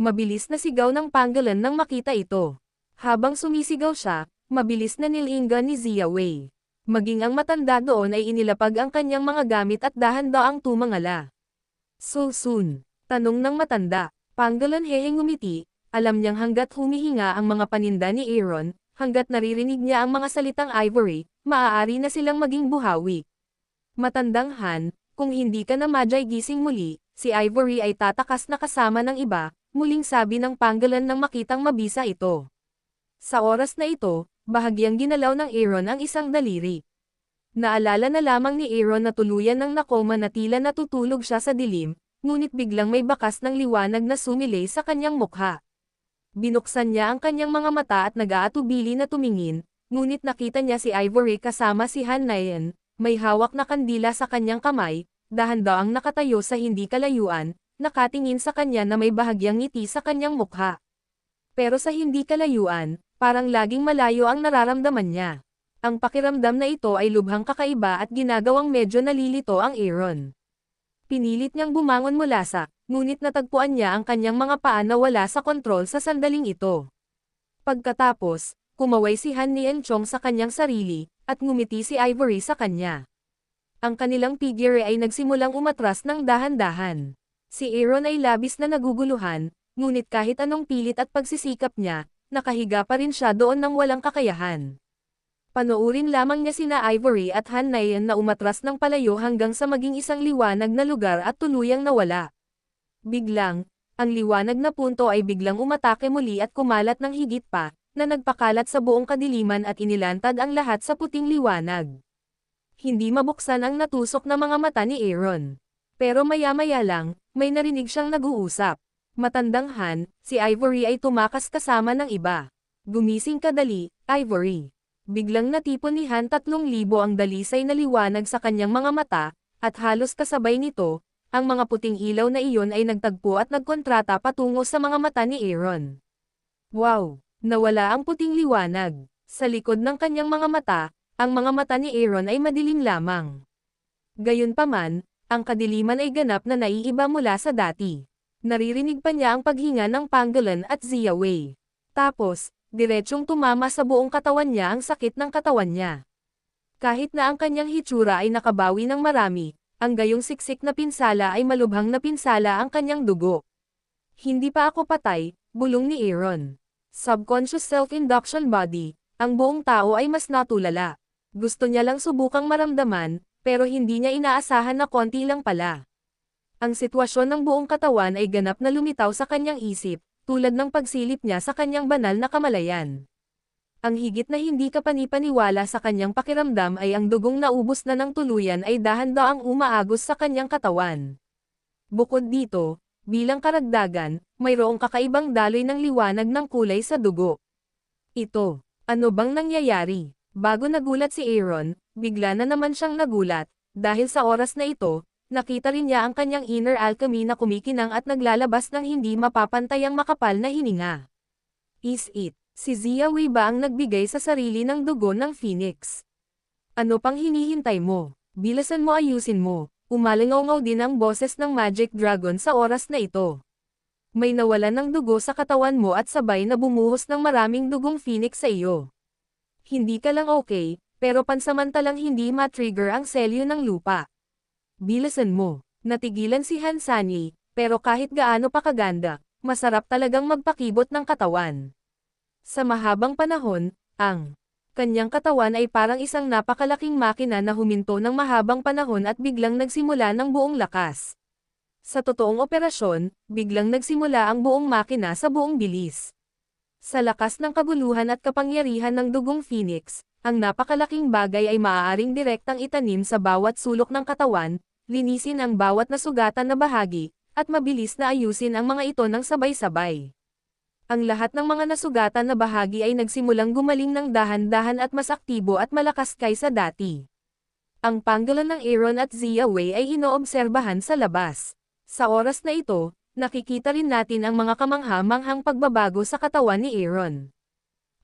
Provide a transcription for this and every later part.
Mabilis na sigaw ng panggalan nang makita ito. Habang sumisigaw siya, mabilis na nilingga ni Zia Wei. Maging ang matanda doon ay inilapag ang kanyang mga gamit at dahan-daang tumangala. So soon, tanong ng matanda, panggalan heheng ngumiti, alam niyang hanggat humihinga ang mga paninda ni Aaron, hanggat naririnig niya ang mga salitang ivory, maaari na silang maging buhawi. Matandang Han, kung hindi ka na Majay gising muli, si Ivory ay tatakas na kasama ng iba, muling sabi ng panggalan nang makitang mabisa ito. Sa oras na ito, bahagyang ginalaw ng Aaron ang isang daliri. Naalala na lamang ni Aaron na tuluyan ng nakoma na tila natutulog siya sa dilim, ngunit biglang may bakas ng liwanag na sumilay sa kanyang mukha. Binuksan niya ang kanyang mga mata at nag-aatubili na tumingin, ngunit nakita niya si Ivory kasama si Han Nayan, may hawak na kandila sa kanyang kamay, dahan-daang nakatayo sa hindi kalayuan, nakatingin sa kanya na may bahagyang ngiti sa kanyang mukha. Pero sa hindi kalayuan, parang laging malayo ang nararamdaman niya. Ang pakiramdam na ito ay lubhang kakaiba at ginagawang medyo nalilito ang Aaron. Pinilit niyang bumangon mula sa, ngunit natagpuan niya ang kanyang mga paa na wala sa kontrol sa sandaling ito. Pagkatapos, kumaway si Han ni Enchong sa kanyang sarili, at ngumiti si Ivory sa kanya. Ang kanilang figure ay nagsimulang umatras ng dahan-dahan. Si Aaron ay labis na naguguluhan, ngunit kahit anong pilit at pagsisikap niya, nakahiga pa rin siya doon ng walang kakayahan. Panoorin lamang niya sina Ivory at Han Nayan na umatras ng palayo hanggang sa maging isang liwanag na lugar at tuluyang nawala. Biglang, ang liwanag na punto ay biglang umatake muli at kumalat ng higit pa, na nagpakalat sa buong kadiliman at inilantad ang lahat sa puting liwanag. Hindi mabuksan ang natusok na mga mata ni Aaron. Pero maya-maya lang, may narinig siyang nag-uusap. Matandang Han, si Ivory ay tumakas kasama ng iba. Gumising ka dali, Ivory. Biglang natipon ni Han tatlong libo ang dalisay na liwanag sa kanyang mga mata, at halos kasabay nito, ang mga puting ilaw na iyon ay nagtagpo at nagkontrata patungo sa mga mata ni Aaron. Wow! Nawala ang puting liwanag. Sa likod ng kanyang mga mata, ang mga mata ni Aaron ay madilim lamang. Gayunpaman, ang kadiliman ay ganap na naiiba mula sa dati. Naririnig pa niya ang paghinga ng panggalan at Zia Wei. Tapos, diretsyong tumama sa buong katawan niya ang sakit ng katawan niya. Kahit na ang kanyang hitsura ay nakabawi ng marami, ang gayong siksik na pinsala ay malubhang na pinsala ang kanyang dugo. Hindi pa ako patay, bulong ni Aaron. Subconscious self-induction body, ang buong tao ay mas natulala. Gusto niya lang subukang maramdaman, pero hindi niya inaasahan na konti lang pala. Ang sitwasyon ng buong katawan ay ganap na lumitaw sa kanyang isip, tulad ng pagsilip niya sa kanyang banal na kamalayan. Ang higit na hindi kapanipaniwala sa kanyang pakiramdam ay ang dugong naubos na ng tuluyan ay dahan-daang umaagos sa kanyang katawan. Bukod dito, bilang karagdagan, mayroong kakaibang daloy ng liwanag ng kulay sa dugo. Ito, ano bang nangyayari? Bago nagulat si Aaron, bigla na naman siyang nagulat, dahil sa oras na ito, nakita rin niya ang kanyang inner alchemy na kumikinang at naglalabas ng hindi mapapantayang makapal na hininga. Is it, si Zia Wei ba ang nagbigay sa sarili ng dugo ng Phoenix? Ano pang hinihintay mo? Bilasan mo ayusin mo, umalingaw din ang boses ng Magic Dragon sa oras na ito. May nawalan ng dugo sa katawan mo at sabay na bumuhos ng maraming dugong Phoenix sa iyo. Hindi ka lang okay, pero pansamantalang hindi ma-trigger ang selyo ng lupa. Bilasan mo. Natigilan si Hansani, pero kahit gaano pa kaganda, masarap talagang magpakibot ng katawan. Sa mahabang panahon, Ang kanyang katawan ay parang isang napakalaking makina na huminto ng mahabang panahon at biglang nagsimula ng buong lakas. Sa totoong operasyon, biglang nagsimula ang buong makina sa buong bilis. Sa lakas ng kaguluhan at kapangyarihan ng dugong phoenix, ang napakalaking bagay ay maaaring direktang itanim sa bawat sulok ng katawan, linisin ang bawat nasugatan na bahagi, at mabilis na ayusin ang mga ito ng sabay-sabay. Ang lahat ng mga nasugatan na bahagi ay nagsimulang gumaling ng dahan-dahan at mas aktibo at malakas kaysa dati. Ang panggalan ng Aaron at Zia Wei ay inoobserbahan sa labas. Sa oras na ito, nakikita rin natin ang mga kamangha-manghang pagbabago sa katawan ni Aaron.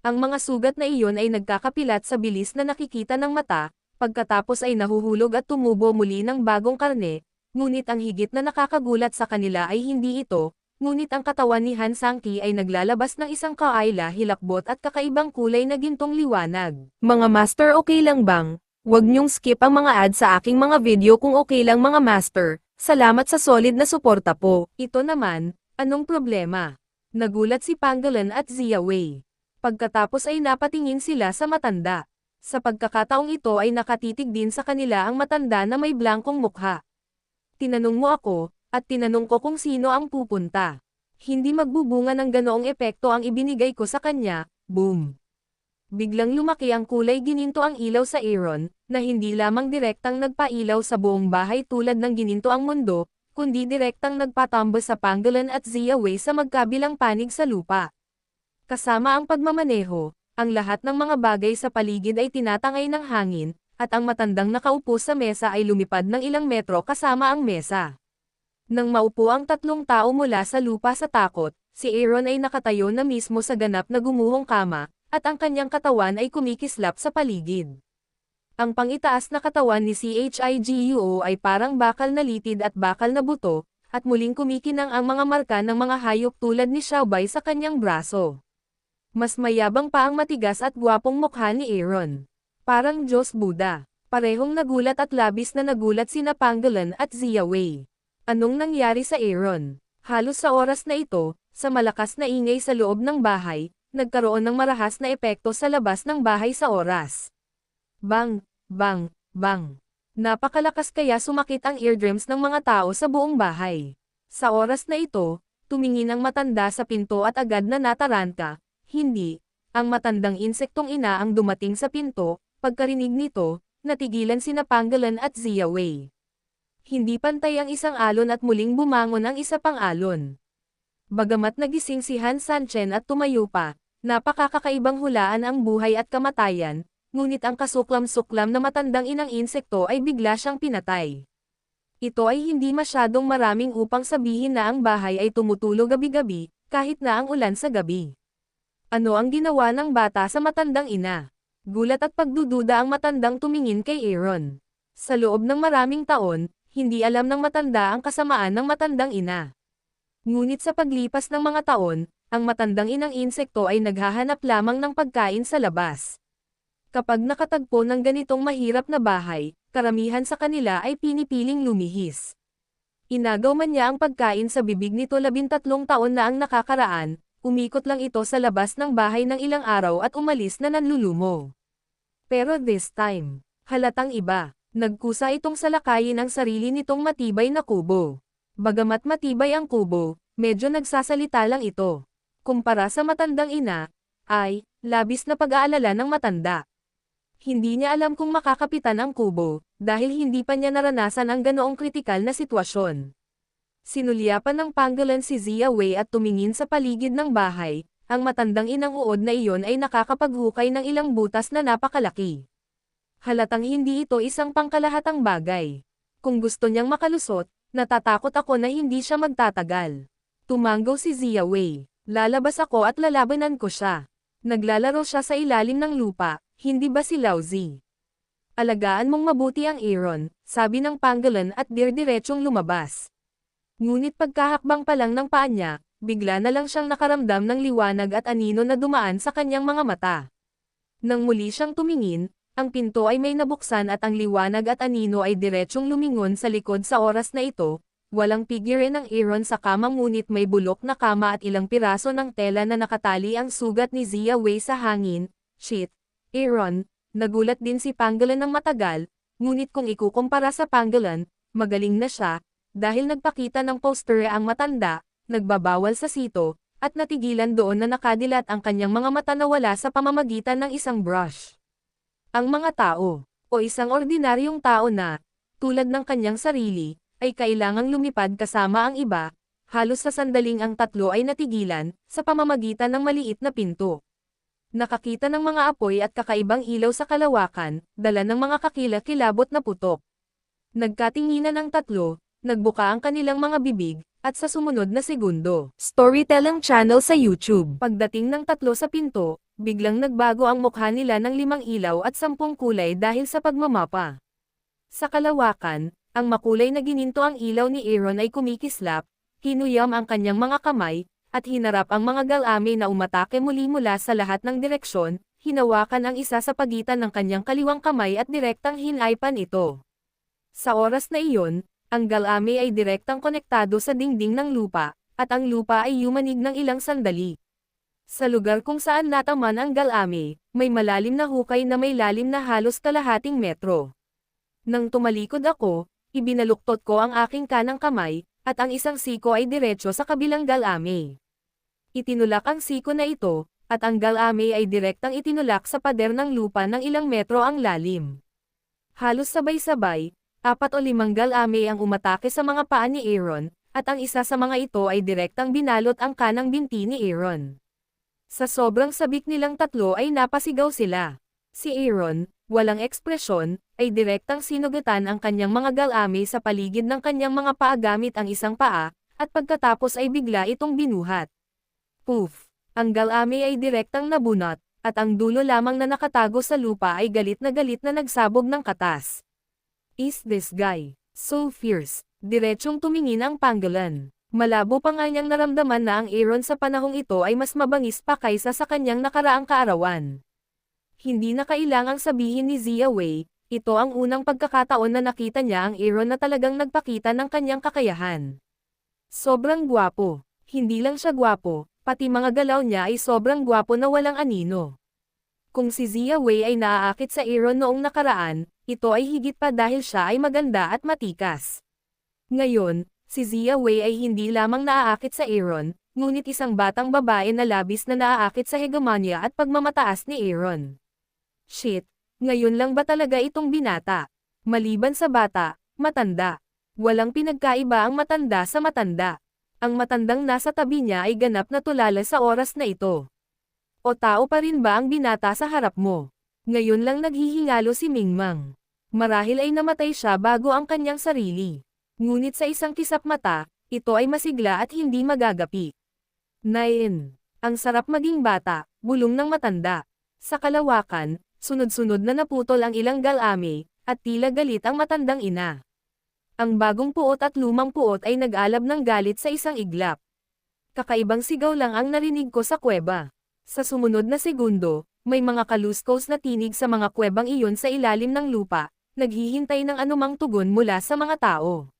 Ang mga sugat na iyon ay nagkakapilat sa bilis na nakikita ng mata, pagkatapos ay nahuhulog at tumubo muli ng bagong karne, ngunit ang higit na nakakagulat sa kanila ay hindi ito, ngunit ang katawan ni Han Sangki ay naglalabas ng isang kaayla hilakbot at kakaibang kulay na gintong liwanag. Mga master okay lang bang? Huwag niyong skip ang mga ad sa aking mga video kung okay lang mga master. Salamat sa solid na suporta po. Ito naman, anong problema? Nagulat si Pangolin at Zia Wei. Pagkatapos ay napatingin sila sa matanda. Sa pagkakataong ito ay nakatitig din sa kanila ang matanda na may blankong mukha. Tinanong mo ako, at tinanong ko kung sino ang pupunta. Hindi magbubunga ng ganoong epekto ang ibinigay ko sa kanya, boom. Biglang lumaki ang kulay gininto ang ilaw sa Aaron, na hindi lamang direktang nagpailaw sa buong bahay tulad ng gininto ang mundo, kundi direktang nagpatambo sa Pangolin at Zia Wei sa magkabilang panig sa lupa. Kasama ang pagmamaneho, ang lahat ng mga bagay sa paligid ay tinatangay ng hangin, at ang matandang nakaupo sa mesa ay lumipad ng ilang metro kasama ang mesa. Nang maupo ang tatlong tao mula sa lupa sa takot, si Aaron ay nakatayo na mismo sa ganap na gumuhong kama, at ang kanyang katawan ay kumikislap sa paligid. Ang pangitaas na katawan ni CHIGUO ay parang bakal na litid at bakal na buto, at muling kumikinang ang mga marka ng mga hayop tulad ni Xiaobay sa kanyang braso. Mas mayabang pa ang matigas at gwapong mukha ni Aaron. Parang Diyos Buddha. Parehong nagulat at labis na nagulat sina Pangolin at Zia Wei. Anong nangyari sa Aaron? Halos sa oras na ito, sa malakas na ingay sa loob ng bahay, nagkaroon ng marahas na epekto sa labas ng bahay sa oras. Bang, bang, bang. Napakalakas kaya sumakit ang eardrums ng mga tao sa buong bahay. Sa oras na ito, tumingin ang matanda sa pinto at agad na nataranta, hindi, ang matandang insektong ina ang dumating sa pinto, pagkarinig nito, natigilan sina Pangolin at Zia Wei hindi pantay ang isang alon at muling bumangon ang isa pang alon. Bagamat nagising si Han Sanchen at tumayo pa, napakakakaibang hulaan ang buhay at kamatayan, ngunit ang kasuklam-suklam na matandang inang insekto ay bigla siyang pinatay. Ito ay hindi masyadong maraming upang sabihin na ang bahay ay tumutulo gabi-gabi, kahit na ang ulan sa gabi. Ano ang ginawa ng bata sa matandang ina? Gulat at pagdududa ang matandang tumingin kay Aaron. Sa loob ng maraming taon, hindi alam ng matanda ang kasamaan ng matandang ina. Ngunit sa paglipas ng mga taon, ang matandang inang insekto ay naghahanap lamang ng pagkain sa labas. Kapag nakatagpo ng ganitong mahirap na bahay, karamihan sa kanila ay pinipiling lumihis. Inagaw man niya ang pagkain sa bibig nito labintatlong taon na ang nakakaraan, umikot lang ito sa labas ng bahay ng ilang araw at umalis na nanlulumo. Pero this time, halatang iba. Nagkusa itong salakayin ang sarili nitong matibay na kubo. Bagamat matibay ang kubo, medyo nagsasalita lang ito. Kumpara sa matandang ina, ay, labis na pag-aalala ng matanda. Hindi niya alam kung makakapitan ang kubo, dahil hindi pa niya naranasan ang ganoong kritikal na sitwasyon. Sinulyapan ng panggalan si Zia Wei at tumingin sa paligid ng bahay, ang matandang inang uod na iyon ay nakakapaghukay ng ilang butas na napakalaki halatang hindi ito isang pangkalahatang bagay. Kung gusto niyang makalusot, natatakot ako na hindi siya magtatagal. Tumanggaw si Zia Wei. Lalabas ako at lalabanan ko siya. Naglalaro siya sa ilalim ng lupa, hindi ba si Lauzi? Alagaan mong mabuti ang Aaron, sabi ng panggalan at dirdiretsong lumabas. Ngunit pagkahakbang pa lang ng paa niya, bigla na lang siyang nakaramdam ng liwanag at anino na dumaan sa kanyang mga mata. Nang muli siyang tumingin, ang pinto ay may nabuksan at ang liwanag at anino ay diretsyong lumingon sa likod sa oras na ito, walang figure ng Aaron sa kama ngunit may bulok na kama at ilang piraso ng tela na nakatali ang sugat ni Zia Wei sa hangin, Shit, Aaron, nagulat din si Pangolin ng matagal, ngunit kung ikukumpara sa Pangolin, magaling na siya, dahil nagpakita ng poster ang matanda, nagbabawal sa sito, at natigilan doon na nakadilat ang kanyang mga mata na wala sa pamamagitan ng isang brush. Ang mga tao, o isang ordinaryong tao na, tulad ng kanyang sarili, ay kailangang lumipad kasama ang iba, halos sa sandaling ang tatlo ay natigilan, sa pamamagitan ng maliit na pinto. Nakakita ng mga apoy at kakaibang ilaw sa kalawakan, dala ng mga kakilakilabot na putok. Nagkatinginan ang tatlo, nagbuka ang kanilang mga bibig, at sa sumunod na segundo. Storytelling channel sa YouTube. Pagdating ng tatlo sa pinto, biglang nagbago ang mukha nila ng limang ilaw at sampung kulay dahil sa pagmamapa. Sa kalawakan, ang makulay na gininto ang ilaw ni Aaron ay kumikislap, kinuyam ang kanyang mga kamay, at hinarap ang mga galame na umatake muli mula sa lahat ng direksyon, hinawakan ang isa sa pagitan ng kanyang kaliwang kamay at direktang hinaypan ito. Sa oras na iyon, ang galame ay direktang konektado sa dingding ng lupa, at ang lupa ay yumanig ng ilang sandali. Sa lugar kung saan nataman ang galame, may malalim na hukay na may lalim na halos kalahating metro. Nang tumalikod ako, ibinaluktot ko ang aking kanang kamay, at ang isang siko ay diretso sa kabilang galame. Itinulak ang siko na ito, at ang galame ay direktang itinulak sa pader ng lupa ng ilang metro ang lalim. Halos sabay-sabay, apat o limang galame ang umatake sa mga paa ni Aaron, at ang isa sa mga ito ay direktang binalot ang kanang binti ni Aaron. Sa sobrang sabik nilang tatlo ay napasigaw sila. Si Aaron, walang ekspresyon, ay direktang sinugatan ang kanyang mga galame sa paligid ng kanyang mga paa gamit ang isang paa, at pagkatapos ay bigla itong binuhat. Poof! Ang galame ay direktang nabunot, at ang dulo lamang na nakatago sa lupa ay galit na galit na nagsabog ng katas. Is this guy so fierce? Diretsong tumingin ang panggalan. Malabo pa nga niyang naramdaman na ang Aaron sa panahong ito ay mas mabangis pa kaysa sa kanyang nakaraang kaarawan. Hindi na kailangang sabihin ni Zia Wei, ito ang unang pagkakataon na nakita niya ang Aaron na talagang nagpakita ng kanyang kakayahan. Sobrang gwapo. Hindi lang siya gwapo, pati mga galaw niya ay sobrang gwapo na walang anino. Kung si Zia Wei ay naaakit sa Aaron noong nakaraan, ito ay higit pa dahil siya ay maganda at matikas. Ngayon, si Zia Wei ay hindi lamang naaakit sa Aaron, ngunit isang batang babae na labis na naaakit sa hegemonya at pagmamataas ni Aaron. Shit, ngayon lang ba talaga itong binata? Maliban sa bata, matanda. Walang pinagkaiba ang matanda sa matanda. Ang matandang nasa tabi niya ay ganap na tulala sa oras na ito. O tao pa rin ba ang binata sa harap mo? Ngayon lang naghihingalo si Mingmang. Marahil ay namatay siya bago ang kanyang sarili. Ngunit sa isang kisap mata, ito ay masigla at hindi magagapi. 9. Ang sarap maging bata, bulong ng matanda. Sa kalawakan, sunod-sunod na naputol ang ilang galame, at tila galit ang matandang ina. Ang bagong puot at lumang puot ay nag-alab ng galit sa isang iglap. Kakaibang sigaw lang ang narinig ko sa kuweba. Sa sumunod na segundo, may mga kaluskos na tinig sa mga kuwebang iyon sa ilalim ng lupa, naghihintay ng anumang tugon mula sa mga tao.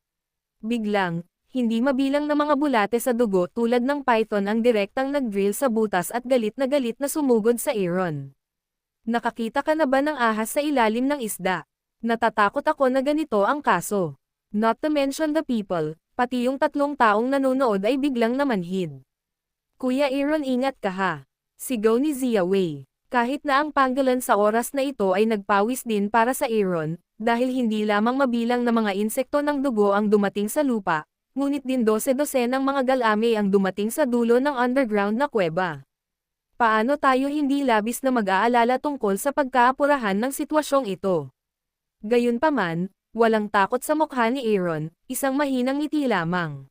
Biglang, hindi mabilang na mga bulate sa dugo tulad ng python ang direktang nag-drill sa butas at galit na galit na sumugod sa Aaron. Nakakita ka na ba ng ahas sa ilalim ng isda? Natatakot ako na ganito ang kaso. Not to mention the people, pati yung tatlong taong nanonood ay biglang namanhid. Kuya Aaron ingat ka ha. Sigaw ni Zia Wei. Kahit na ang panggalan sa oras na ito ay nagpawis din para sa Aaron, dahil hindi lamang mabilang na mga insekto ng dugo ang dumating sa lupa, ngunit din dose-dose ng mga galame ang dumating sa dulo ng underground na kuweba. Paano tayo hindi labis na mag-aalala tungkol sa pagkaapurahan ng sitwasyong ito? Gayunpaman, walang takot sa mukha ni Aaron, isang mahinang ngiti lamang.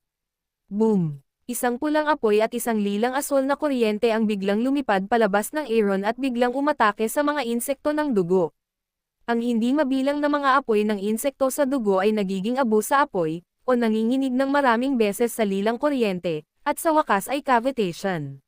Boom! Isang pulang apoy at isang lilang asol na kuryente ang biglang lumipad palabas ng Aaron at biglang umatake sa mga insekto ng dugo. Ang hindi mabilang na mga apoy ng insekto sa dugo ay nagiging abo sa apoy, o nanginginig ng maraming beses sa lilang kuryente, at sa wakas ay cavitation.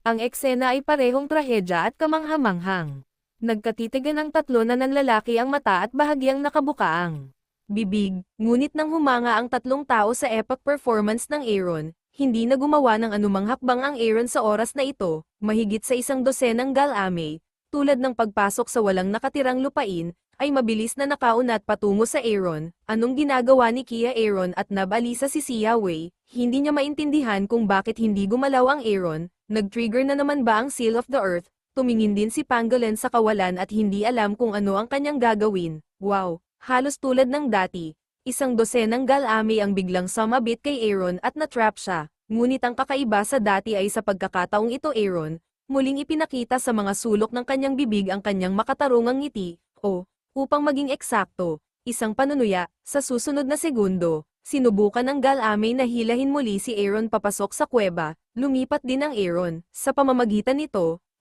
Ang eksena ay parehong trahedya at kamanghamanghang. Nagkatitigan ang tatlo na nanlalaki ang mata at bahagyang nakabukaang bibig, ngunit nang humanga ang tatlong tao sa epic performance ng Aaron, hindi na gumawa ng anumang hakbang ang Aaron sa oras na ito, mahigit sa isang dosenang galame, tulad ng pagpasok sa walang nakatirang lupain, ay mabilis na nakaunat patungo sa Aaron, anong ginagawa ni Kia Aaron at nabalisa si Sia Wei, hindi niya maintindihan kung bakit hindi gumalaw ang Aaron, nag-trigger na naman ba ang Seal of the Earth, tumingin din si Pangolin sa kawalan at hindi alam kung ano ang kanyang gagawin, wow, halos tulad ng dati, isang dosenang galame ang biglang sumabit kay Aaron at natrap siya, ngunit ang kakaiba sa dati ay sa pagkakataong ito Aaron, muling ipinakita sa mga sulok ng kanyang bibig ang kanyang makatarungang ngiti, o, upang maging eksakto, isang panunuya, sa susunod na segundo, sinubukan ng Galame na hilahin muli si Aaron papasok sa kuweba, lumipat din ang Aaron, sa pamamagitan nito,